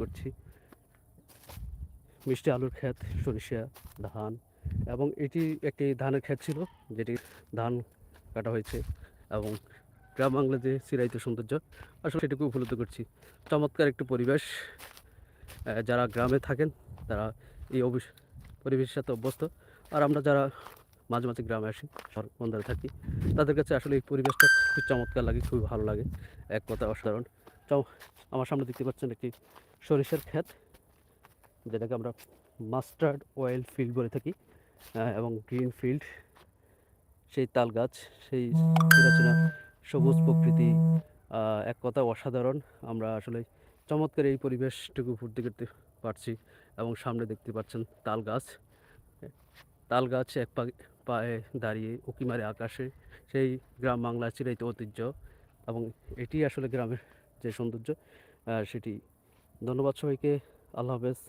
করছি। মিষ্টি আলুর ক্ষেত, সরিষা, ধান এবং এটি একটি ধানের ক্ষেত ছিল যেটি ধান কাটা হয়েছে এবং গ্রাম বাংলা যে চিরায়িত সৌন্দর্য। আসলে সেটুকু উপলব্ধি করছি। চমৎকার একটি পরিবেশ যারা গ্রামে থাকেন তারা এই অবিস পরিবেশের সাথে অভ্যস্ত। আর আমরা যারা মাঝে মাঝে গ্রামে আসি বন্দরে থাকি, তাদের কাছে আসলে এই পরিবেশটা খুব চমৎকার লাগে, খুবই ভালো লাগে। এক কথা অসাধারণ। চ- আমার সামনে দেখতে পাচ্ছেন একটি সরিষার ক্ষেত, যেটাকে আমরা মাস্টার্ড অয়েল ফিল্ড বলে থাকি এবং গ্রিন ফিল্ড, সেই তাল গাছ, সেই চিরাচেনা সবুজ প্রকৃতি এক কথা অসাধারণ। আমরা আসলে চমৎকার এই পরিবেশটুকু ফুর্তি করতে পারছি এবং সামনে দেখতে পাচ্ছেন তাল গাছ। তাল গাছ এক পা- পায়ে দাঁড়িয়ে উঁকি মারে আকাশে, সেই গ্রাম বাংলার চিরায়িত ঐতিহ্য এবং এটি আসলে গ্রামের যে সৌন্দর্য সেটি। ধন্যবাদ সবাইকে। আল্লাহ হাফেজ।